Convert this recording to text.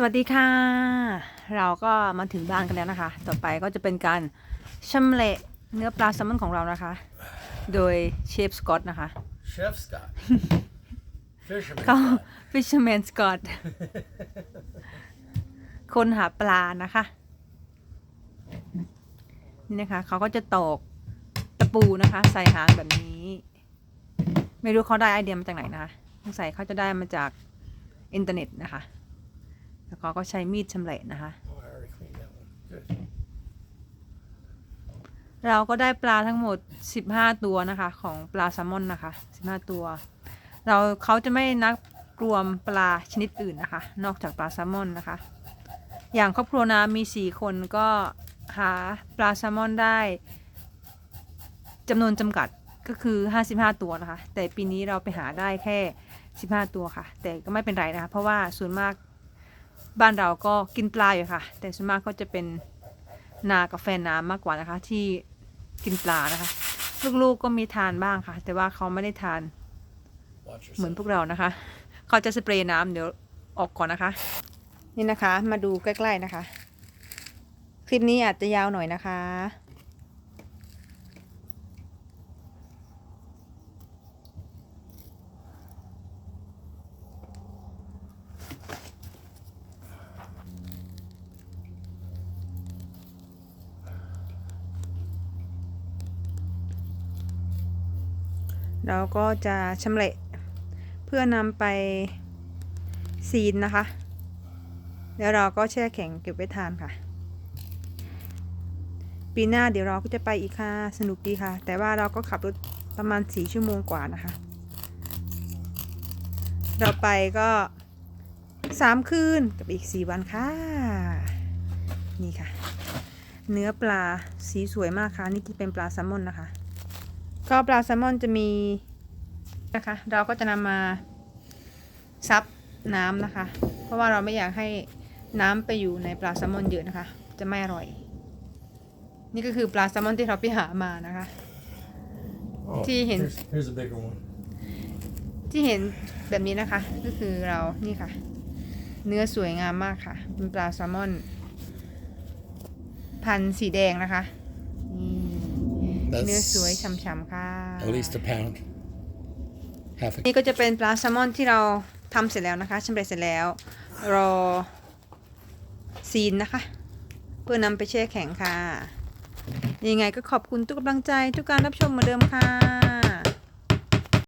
สวัสดีค่ะ เราก็มาถึงบ้านกันแล้วนะคะ ต่อไปก็จะเป็นการชำเละเนื้อปลาแซลมอนของเรานะคะ โดยเชฟสกอตนะคะ Chef Scott. Fisherman ก็ Scott. Fisherman Scott คนหาปลานะคะ นี่นะคะเขาก็จะตอกตะปูนะคะ ใส่หางแบบนี้ ไม่รู้เขาได้ไอเดียมาจากไหนนะคะสงสัยเขาจะได้มาจากอินเทอร์เน็ตนะคะ แล้วเขาก็ใช้มีดชำเละนะคะ Oh, I already cleaned that one. Good. เราก็ได้ปลาทั้งหมด 15 ตัวนะคะ ของปลาแซลมอนนะคะ 15 ตัว เราเขาจะไม่นับรวมปลาชนิดอื่นนะคะ นอกจากปลาแซลมอนนะคะ อย่างครอบครัวน้ำมี 4 คนก็หาปลาแซลมอนได้จำนวนจำกัดก็คือ 55 ตัวนะคะ แต่ปีนี้เราไปหาได้แค่ 15 ตัวค่ะ แต่ก็ไม่เป็นไรนะคะ เพราะว่าส่วนมาก บ้านเราก็กินปลาอยู่ค่ะ แต่ส่วนมากก็จะเป็นนากาแฟน้ำมากกว่านะคะ ที่กินปลานะคะ ลูกๆก็มีทานบ้างค่ะ แต่ว่าเขาไม่ได้ทานเหมือนพวกเรานะคะ เขาจะสเปรย์น้ำเดี๋ยวออกก่อนนะคะ นี่นะคะ มาดูใกล้ ๆนะคะ คลิปนี้อาจจะยาวหน่อยนะคะ เราก็จะชำเละเพื่อนำไปซีนนะคะ แล้วเราก็แช่แข็งเก็บไว้ทานค่ะ ปีหน้าเดี๋ยวเราก็จะไปอีกค่ะ สนุกดีค่ะ แต่ว่าเราก็ขับรถประมาณสี่ชั่วโมงกว่านะคะ เราไปก็สามคืนกับอีกสี่วันค่ะ นี่ค่ะ เนื้อปลาสีสวยมากค่ะ นี่ที่เป็นปลาแซลมอนนะคะ ก็ปลาแซลมอนจะมีนะคะ เราก็จะนำมาซับน้ำนะคะ เพราะว่าเราไม่อยากให้น้ำไปอยู่ในปลาแซลมอนเยอะนะคะ จะไม่อร่อย นี่ก็คือปลาแซลมอนที่เราไปหามานะคะ Oh, Tea hen. here's, here's a bigger one. ที่เห็นแบบนี้นะคะ ก็คือเรานี่ค่ะ เนื้อสวยงามมากค่ะ เป็นปลาแซลมอน พันธุ์สีแดงนะคะนี่ เนื้อสวยฉ่ำๆค่ะ at least a pound. Half a นี่ก็จะเป็นปลาแซลมอนที่เราทำเสร็จแล้วนะคะชำเร็จเสร็จแล้ว รอซีนนะคะ เพื่อนำไปแช่แข็งค่ะ ยังไงก็ขอบคุณทุกกำลังใจทุกการรับชมเหมือนเดิมค่ะ